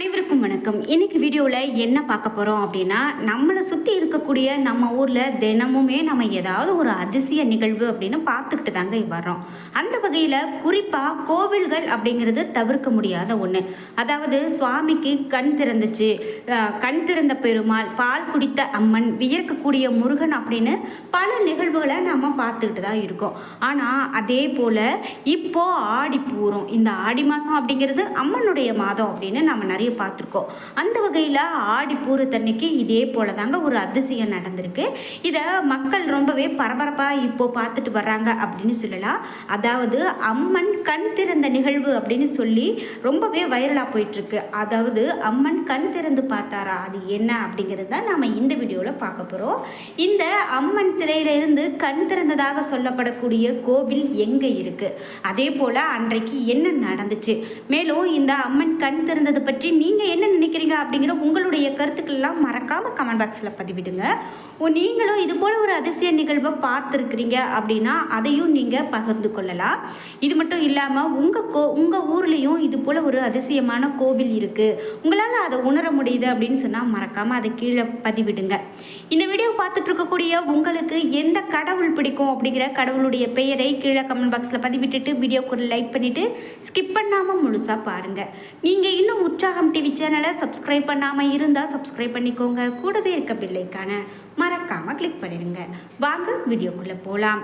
அனைவரும் அனைவருக்கும் வணக்கம். இன்னைக்கு வீடியோவில் என்ன பார்க்க போகிறோம் அப்படின்னா நம்மளை சுற்றி இருக்கக்கூடிய நம்ம ஊரில் தினமுமே நம்ம ஏதாவது ஒரு அதிசய நிகழ்வு அப்படின்னு பார்த்துக்கிட்டு தாங்க வர்றோம். அந்த வகையில் குறிப்பாக கோவில்கள் அப்படிங்கிறது தவிர்க்க முடியாத ஒன்று அதாவது சுவாமிக்கு கண் திறந்துச்சு கண் திறந்த பெருமாள் பால் குடித்த அம்மன் வியர்க்கக்கூடிய முருகன் அப்படின்னு பல நிகழ்வுகளை நம்ம பார்த்துக்கிட்டு தான் இருக்கோம். ஆனால் அதே போல் இப்போ ஆடி பூரம் இந்த ஆடி மாதம் அப்படிங்கிறது அம்மனுடைய மாதம் அப்படின்னு நம்ம நிறைய பார்த்துருக்கோம். அந்த வகையில் ஆடி பூரத்தன்னைக்கு இதே போல தாங்க ஒரு அதிசயம் நடந்திருக்கு. இதை மக்கள் ரொம்பவே பரபரப்பாக இப்போ பார்த்துட்டு வர்றாங்க அப்படின்னு சொல்லலாம். அதாவது அம்மன் கண் திறந்த நிகழ்வு அப்படின்னு சொல்லி ரொம்பவே வைரலாக போயிட்டுருக்கு. அதாவது அம்மன் கண் திறந்து பார்த்தாரா? அது என்ன அப்படிங்கிறது தான் நாம் இந்த வீடியோவில் பார்க்க போகிறோம் இந்த அம்மன் சிலையிலிருந்து கண் திறந்ததாக சொல்லப்படக்கூடிய கோவில் எங்கே இருக்குது அதே போல் அன்றைக்கு என்ன நடந்துச்சு? மேலும் இந்த அம்மன் கண் திறந்தது பற்றி நீங்கள் என்ன நினைக்கிறீங்க அப்படிங்கிற உங்களுடைய கருத்துக்கள்லாம் மறக்காமல் கமெண்ட் பாக்ஸில் பதிவிடுங்க. ஓ, நீங்களும் இது போல் ஒரு அதிசய நிகழ்வை பார்த்துருக்கிறீங்க அப்படின்னா அதையும் நீங்கள் பகிர்ந்து கொள்ளலாம். இது மட்டும் இல்லாமல் உங்கள் கோ உங்கள் ஊர்லேயும் இது போல் ஒரு அதிசயமான கோவில் இருக்குது உங்களால் அதை உணர முடியுது அப்படின்னு சொன்னால் மறக்காமல் அதை கீழே பதிவிடுங்க. இந்த வீடியோ பார்த்துட்டு இருக்கக்கூடிய உங்களுக்கு எந்த கடவுள் பிடிக்கும் அப்படிங்கிற கடவுளுடைய பெயரை கீழே கமெண்ட் பாக்ஸில் பதிவிட்டுட்டு வீடியோக்கு ஒரு லைக் பண்ணிவிட்டு ஸ்கிப் பண்ணாமல் முழுசாக பாருங்கள் நீங்கள் இன்னும் உற்சாகம் டிவி சேனலை சப்ஸ்கிரைப் பண்ணாமல் இருந்தால் சப்ஸ்கிரைப் பண்ணிக்கோங்க. கூடவே இருக்க பில்லைக்கான மறக்காமல் கிளிக் பண்ணிடுங்க வாங்க வீடியோக்குள்ளே போகலாம்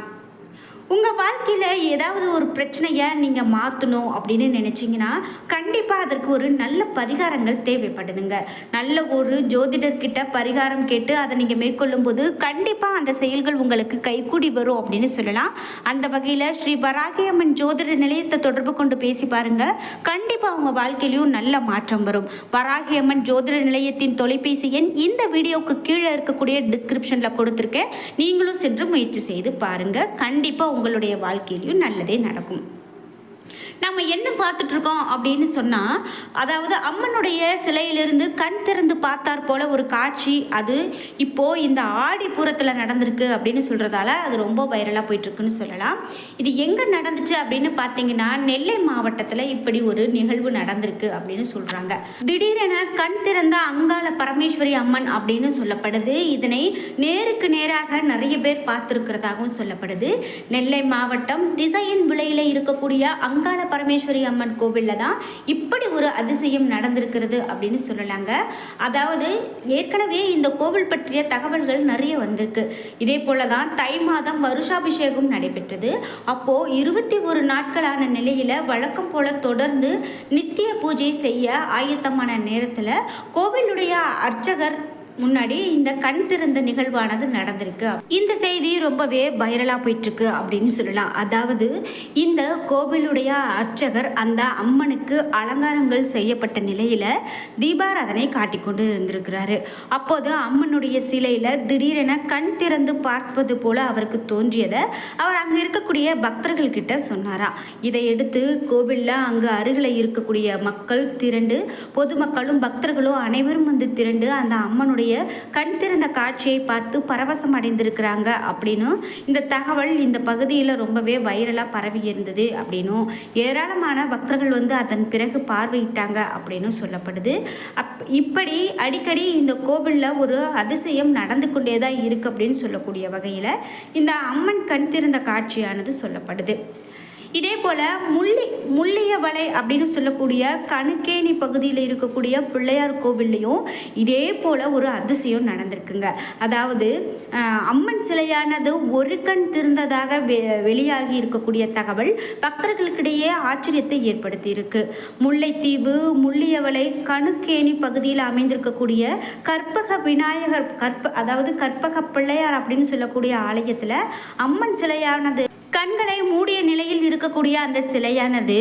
உங்கள் வாழ்க்கையில் ஏதாவது ஒரு பிரச்சனையை நீங்கள் மாற்றணும் அப்படின்னு நினச்சிங்கன்னா கண்டிப்பாக அதற்கு ஒரு நல்ல பரிகாரங்கள் தேவைப்படுதுங்க. நல்ல ஒரு ஜோதிடர்கிட்ட பரிகாரம் கேட்டு அதை நீங்கள் மேற்கொள்ளும் போது கண்டிப்பாக அந்த செயல்கள் உங்களுக்கு கைக்கூடி வரும் அப்படின்னு சொல்லலாம். அந்த வகையில் ஸ்ரீ வராகியம்மன் ஜோதிட நிலையத்தை தொடர்பு கொண்டு பேசி பாருங்கள் கண்டிப்பாக உங்கள் வாழ்க்கையிலையும் நல்ல மாற்றம் வரும். வராகியம்மன் ஜோதிட நிலையத்தின் தொலைபேசி எண் இந்த வீடியோவுக்கு கீழே இருக்கக்கூடிய டிஸ்கிரிப்ஷனில் கொடுத்துருக்கேன். நீங்களும் சென்று முயற்சி செய்து பாருங்கள் கண்டிப்பாக உங்களுடைய வாழ்க்கையிலையும் நல்லதே நடக்கும். நம்ம என்ன பார்த்துட்ருக்கோம் அப்படின்னு சொன்னால் அதாவது அம்மனுடைய சிலையிலிருந்து கண் திறந்து பார்த்தார் போல ஒரு காட்சி அது இப்போது இந்த ஆடிப்புறத்தில் நடந்திருக்கு அப்படின்னு சொல்கிறதால அது ரொம்ப வைரலாக போயிட்டுருக்குன்னு சொல்லலாம். இது எங்கே நடந்துச்சு அப்படின்னு பார்த்தீங்கன்னா நெல்லை மாவட்டத்தில் இப்படி ஒரு நிகழ்வு நடந்திருக்கு அப்படின்னு சொல்கிறாங்க திடீரென கண் திறந்த அங்காள பரமேஸ்வரி அம்மன் அப்படின்னு சொல்லப்படுது. இதனை நேருக்கு நேராக நிறைய பேர் பார்த்துருக்கிறதாகவும் சொல்லப்படுது. நெல்லை மாவட்டம் திசையின் விலையில் இருக்கக்கூடிய அங்காள பரமேஸ்வரி அம்மன் கோவிலில் தான் இப்படி ஒரு அதிசயம் நடந்திருக்கிறது அப்படின்னு சொல்லலாங்க. அதாவது ஏற்கனவே இந்த கோவில் பற்றிய தகவல்கள் நிறைய வந்திருக்கு. இதே போல தான் தை மாதம் வருஷாபிஷேகம் நடைபெற்றது. அப்போது இருபத்தி ஒரு நாட்களான நிலையில் வழக்கம் போல தொடர்ந்து நித்திய பூஜை செய்ய ஆயத்தமான நேரத்தில் கோவிலுடைய அர்ச்சகர் முன்னாடி இந்த கண் திறந்த நிகழ்வானது நடந்திருக்கு. இந்த செய்தி ரொம்பவே வைரலாக போயிட்டுருக்கு அப்படின்னு சொல்லலாம். அதாவது இந்த கோவிலுடைய அர்ச்சகர் அந்த அம்மனுக்கு அலங்காரங்கள் செய்யப்பட்ட நிலையில் தீபாராதனை காட்டிக்கொண்டு இருந்திருக்கிறாரு. அப்போது அம்மனுடைய சிலையில் திடீரென கண் திறந்து பார்ப்பது போல அவருக்கு தோன்றியதை அவர் அங்கே இருக்கக்கூடிய பக்தர்கள் கிட்ட சொன்னாராம் இதை எடுத்து கோவிலில் அங்கு அருகில் இருக்கக்கூடிய மக்கள் திரண்டு பொதுமக்களும் பக்தர்களும் அனைவரும் வந்து திரண்டு அந்த அம்மனுடைய கண் திறந்த காட்சியை பார்த்து பரவசம் அடைந்திருக்கிறாங்க அப்படின்னும் இந்த தகவல் இந்த பகுதியில் ரொம்பவே வைரலாக பரவி இருந்தது அப்படின்னும் ஏராளமான பக்தர்கள் வந்து அதன் பிறகு பார்வையிட்டாங்க அப்படின்னு சொல்லப்படுது. அப் இப்படி அடிக்கடி இந்த கோவிலில் ஒரு அதிசயம் நடந்து கொண்டே தான் இருக்குது அப்படின்னு சொல்லக்கூடிய வகையில் இந்த அம்மன் கண் திறந்த காட்சியானது சொல்லப்படுது. இதே போல் முள்ளி முள்ளியவளை அப்படின்னு சொல்லக்கூடிய கணுக்கேணி பகுதியில் இருக்கக்கூடிய பிள்ளையார் கோவில்லையும் இதே போல் ஒரு அதிசயம் நடந்திருக்குங்க. அதாவது அம்மன் சிலையானது ஒரு கண் திருந்ததாக வெ வெளியாகி இருக்கக்கூடிய தகவல் பக்தர்களுக்கிடையே ஆச்சரியத்தை ஏற்படுத்தி இருக்கு முல்லைத்தீவு முள்ளியவளை கணுக்கேணி பகுதியில் அமைந்திருக்கக்கூடிய கற்பக விநாயகர் கற்ப அதாவது கற்பக பிள்ளையார் அப்படின்னு சொல்லக்கூடிய ஆலயத்தில் அம்மன் சிலையானது கண்களை மூடிய இருக்கக்கூடிய அந்த சிலையானது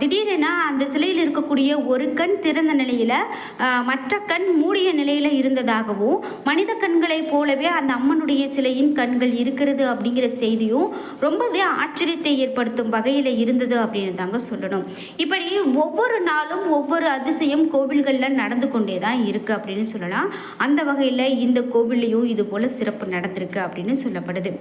திடீரென அந்த சிலையில் இருக்கக்கூடிய ஒரு கண் திறந்த நிலையில் மற்ற கண் மூடிய நிலையில் இருந்ததாகவும் மனித கண்களைப் போலவே அந்த அம்மனுடைய சிலையின் கண்கள் இருக்கிறது அப்படிங்கிற செய்தியும் ரொம்பவே ஆச்சரியத்தை ஏற்படுத்தும் வகையில் இருந்தது அப்படின்னு தாங்க சொல்லணும். இப்படி ஒவ்வொரு நாளும் ஒவ்வொரு அதிசயம் கோவில்களில் நடந்து கொண்டே தான் இருக்குது அப்படின்னு சொல்லலாம். அந்த வகையில் இந்த கோவில்லையும் இது போல் சிறப்பு நடந்திருக்கு அப்படின்னு சொல்லப்படுது.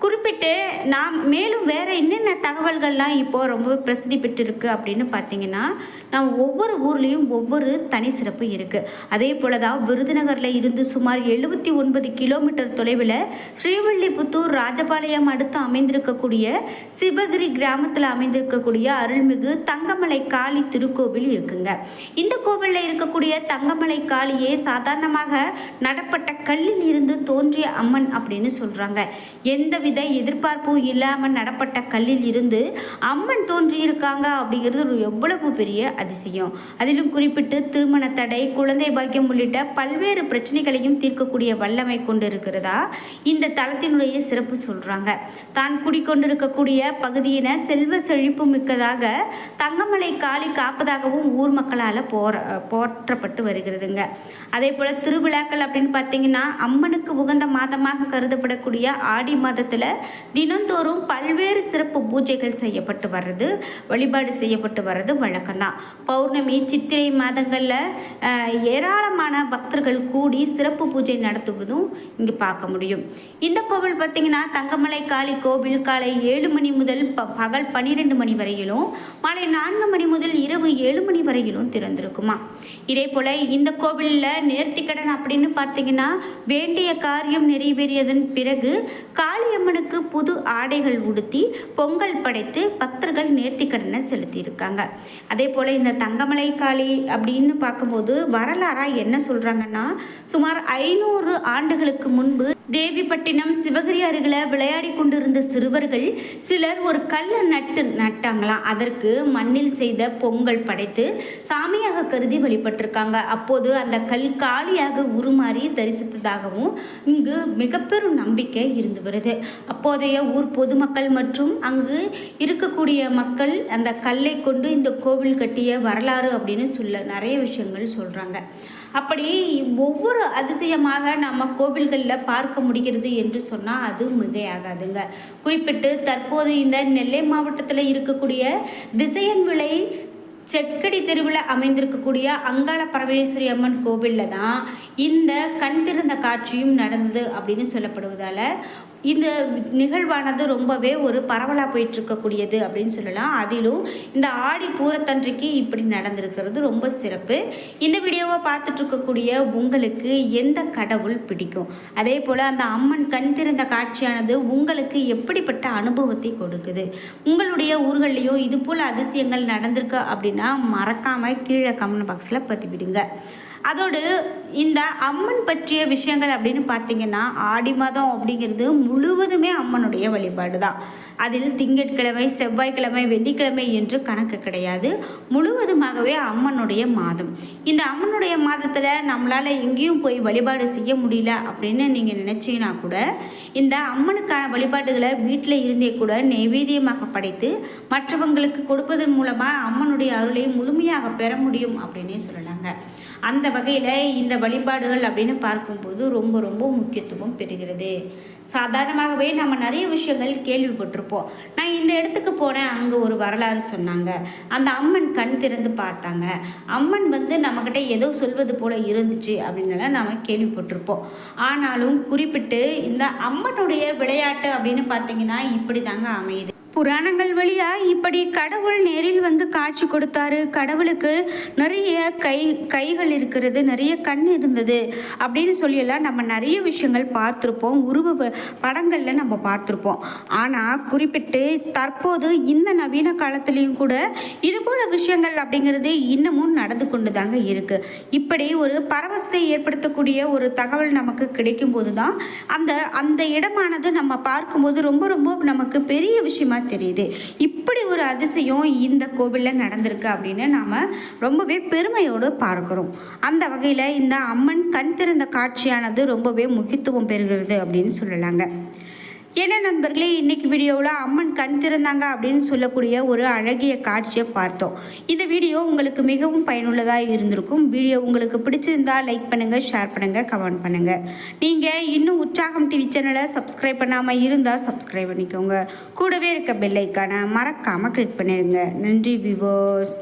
குறிப்பிட்டு நாம் மேலும் வேறு என்னென்ன தகவல்கள்லாம் இப்போது ரொம்ப பிரசித்தி பெற்றிருக்கு அப்படின்னு பார்த்தீங்கன்னா நம்ம ஒவ்வொரு ஊர்லேயும் ஒவ்வொரு தனி சிறப்பு இருக்குது அதே போல் தான் விருதுநகரில் இருந்து சுமார் எழுபத்தி ஒன்பது கிலோமீட்டர் தொலைவில் ஸ்ரீவில்லிபுத்தூர் ராஜபாளையம் அடுத்து அமைந்திருக்கக்கூடிய சிவகிரி கிராமத்தில் அமைந்திருக்கக்கூடிய அருள்மிகு தங்கமலை காளி திருக்கோவில் இருக்குங்க. இந்த கோவிலில் இருக்கக்கூடிய தங்கமலை காளியே சாதாரணமாக நடப்பட்ட கல்லில் இருந்து தோன்றிய அம்மன் அப்படின்னு சொல்கிறாங்க எந்த எந்தவித எதிர்பார்ப்பும் இல்லாமல் நடப்பட்ட கல்லில் இருந்து அம்மன் தோன்றியிருக்காங்க அப்படிங்கிறது ஒரு எவ்வளவு பெரிய அதிசயம். அதிலும் குறிப்பிட்டு திருமண தடை குழந்தை பாக்கியம் உள்ளிட்ட பல்வேறு பிரச்சனைகளையும் தீர்க்கக்கூடிய வல்லமை கொண்டு இருக்கிறதா இந்த தளத்தினுடைய சிறப்பு சொல்கிறாங்க தான் குடிக்கொண்டிருக்கக்கூடிய பகுதியின செல்வ செழிப்பு மிக்கதாக தங்கமலை காளி காப்பதாகவும் ஊர் மக்களால் போற போற்றப்பட்டு வருகிறதுங்க. அதே போல் திருவிழாக்கள் அப்படின்னு பார்த்தீங்கன்னா அம்மனுக்கு உகந்த மாதமாக கருதப்படக்கூடிய ஆடி மாதத்தில் தினந்தோறும் பல்வேறு சிறப்பு பூஜைகள் செய்யப்பட்டு வர்றது வழிபாடு செய்யப்பட்டு வர்றது வழக்கம்தான். பௌர்ணமி சித்திரை மாதங்களில் ஏராளமான பக்தர்கள் கூடி சிறப்பு பூஜை நடத்துவதும் இங்கே பார்க்க முடியும். இந்த கோவில் பார்த்தீங்கன்னா தங்கமலை காளி கோவில் காலை ஏழு மணி முதல் ப பகல் பன்னிரெண்டு மணி வரையிலும் மாலை நான்கு மணி முதல் இரவு ஏழு மணி வரையிலும் திறந்திருக்குமா. இதே போல் இந்த கோவிலில் நேர்த்திக்கடன் அப்படின்னு பார்த்தீங்கன்னா வேண்டிய காரியம் நிறைவேறியதன் பிறகு காளியம்மன் முருகனுக்கு புது ஆடைகள் உடுத்தி பொங்கல் படைத்து பக்தர்கள் நேர்த்திக்கடனை செலுத்தியிருக்காங்க. அதே போல் இந்த தங்கமலை காளி அப்படின்னு பார்க்கும்போது வரலாறாக என்ன சொல்கிறாங்கன்னா சுமார் ஐநூறு ஆண்டுகளுக்கு முன்பு தேவிப்பட்டினம் சிவகிரி அருகில் விளையாடி கொண்டிருந்த சிறுவர்கள் சிலர் ஒரு கல்லை நட்டு நட்டாங்களாம் அதற்கு மண்ணில் செய்த பொங்கல் படைத்து சாமியாக கருதி வழிபட்டிருக்காங்க. அப்போது அந்த கல் காலியாக உருமாறி தரிசித்ததாகவும் இங்கு மிக பெரும் நம்பிக்கை இருந்து வருது. அப்போதைய ஊர் பொதுமக்கள் மற்றும் அங்கு இருக்கக்கூடிய மக்கள் அந்த கல்லை கொண்டு இந்த கோவில் கட்டிய வரலாறு அப்படின்னு சொல்ல நிறைய விஷயங்கள் சொல்கிறாங்க அப்படி ஒவ்வொரு அதிசயமாக நம்ம கோவில்களில் பார்க்க முடிகிறது என்று சொன்னால் அது மிகையாகாதுங்க. குறிப்பிட்டு தற்போது இந்த நெல்லை மாவட்டத்தில் இருக்கக்கூடிய திசையன் விளை செக்கடி தெருவில் அமைந்திருக்கக்கூடிய அங்காள பரமேஸ்வரி அம்மன் கோவிலில் தான் இந்த கண் திறந்த காட்சியும் நடந்தது அப்படின்னு சொல்லப்படுவதால் இந்த நிகழ்வானது ரொம்பவே ஒரு பரவலாக போயிட்டுருக்கக்கூடியது அப்படின்னு சொல்லலாம். அதிலும் இந்த ஆடி பூரத்தன்றைக்கு இப்படி நடந்திருக்கிறது ரொம்ப சிறப்பு. இந்த வீடியோவை பார்த்துட்ருக்கக்கூடிய உங்களுக்கு எந்த கடவுள் பிடிக்கும்? அதே போல் அந்த அம்மன் கண் திறந்த காட்சியானது உங்களுக்கு எப்படிப்பட்ட அனுபவத்தை கொடுக்குது? உங்களுடைய ஊர்கள்லேயோ இது போல் அதிசயங்கள் நடந்திருக்கு அப்படின்னா மறக்காமல் கீழே கமெண்ட் பாக்ஸில் பதிவிடுங்க. அதோடு இந்த அம்மன் பற்றிய விஷயங்கள் அப்படின்னு பார்த்தீங்கன்னா ஆடி மாதம் அப்படிங்கிறது முழுவதுமே அம்மனுடைய வழிபாடு தான் அதில் திங்கட்கிழமை செவ்வாய்க்கிழமை வெள்ளிக்கிழமை என்று கணக்கு கிடையாது. முழுவதுமாகவே அம்மனுடைய மாதம். இந்த அம்மனுடைய மாதத்தில் நம்மளால் எங்கேயும் போய் வழிபாடு செய்ய முடியல அப்படின்னு நீங்கள் நினச்சிங்கன்னா கூட இந்த அம்மனுக்கான வழிபாடுகளை வீட்டில் இருந்தே கூட நைவேத்தியமாக படைத்து மற்றவங்களுக்கு கொடுப்பதன் மூலமாக அம்மனுடைய அருளை முழுமையாக பெற முடியும் அப்படின்னே சொல்லலாங்க. அந்த வகையில் இந்த வழிபாடுகள் அப்படின்னு பார்க்கும்போது ரொம்ப ரொம்ப முக்கியத்துவம் பெறுகிறது. சாதாரணமாகவே நம்ம நிறைய விஷயங்கள் கேள்விப்பட்டிருப்போம். நான் இந்த இடத்துக்கு போனேன் அங்கே ஒரு வரலாறு சொன்னாங்க. அந்த அம்மன் கண் திறந்து பார்த்தாங்க. அம்மன் வந்து நம்மக்கிட்ட ஏதோ சொல்வது போல் இருந்துச்சு அப்படின்னுலாம் நம்ம கேள்விப்பட்டிருப்போம். ஆனாலும் குறிப்பிட்டு இந்த அம்மனுடைய விளையாட்டு அப்படின்னு பார்த்தீங்கன்னா இப்படி தாங்க அமையுது. புராணங்கள் வழியா இப்படி கடவுள் நேரில் வந்து காட்சி கொடுத்தாரு. கடவுளுக்கு நிறைய கை கைகள் இருக்கிறது நிறைய கண் இருந்தது அப்படின்னு சொல்லியெல்லாம் நம்ம நிறைய விஷயங்கள் பார்த்துருப்போம். உருவ படங்களில் நம்ம பார்த்துருப்போம். ஆனால் குறிப்பிட்டு தற்போது இந்த நவீன காலத்துலேயும் கூட இது போல விஷயங்கள் அப்படிங்கிறது இன்னமும் நடந்து கொண்டு தாங்க இருக்கு. இப்படி ஒரு பரவசத்தை ஏற்படுத்தக்கூடிய ஒரு தகவல் நமக்கு கிடைக்கும் போது தான் அந்த அந்த இடமானது நம்ம பார்க்கும்போது ரொம்ப ரொம்ப நமக்கு பெரிய விஷயமா தெரியுது. இப்படி ஒரு அதிசயம் இந்த கோவிலில் நடந்திருக்கு அப்படின்னு நாம் ரொம்பவே பெருமையோடு பார்க்குறோம். அந்த வகையில் இந்த அம்மன் கண் திறந்த காட்சியானது ரொம்பவே முக்கியத்துவம் பெறுகிறது அப்படின்னு சொல்லலாங்க. என்ன நண்பர்களே இன்னைக்கு வீடியோவில் அம்மன் கண் திறந்தாங்க அப்படின்னு சொல்லக்கூடிய ஒரு அழகிய காட்சியை பார்த்தோம். இந்த வீடியோ உங்களுக்கு மிகவும் பயனுள்ளதாக இருந்திருக்கும். வீடியோ உங்களுக்கு பிடிச்சிருந்தா லைக் பண்ணுங்கள் ஷேர் பண்ணுங்கள் கமெண்ட் பண்ணுங்கள் நீங்கள் இன்னும் உற்சாகம் டிவி சேனலை சப்ஸ்கிரைப் பண்ணாமல் இருந்தால் சப்ஸ்கிரைப் பண்ணிக்கோங்க. கூடவே இருக்க பெல்லைக்கான மறக்காமல் கிளிக் பண்ணிடுங்க நன்றி விவோஸ்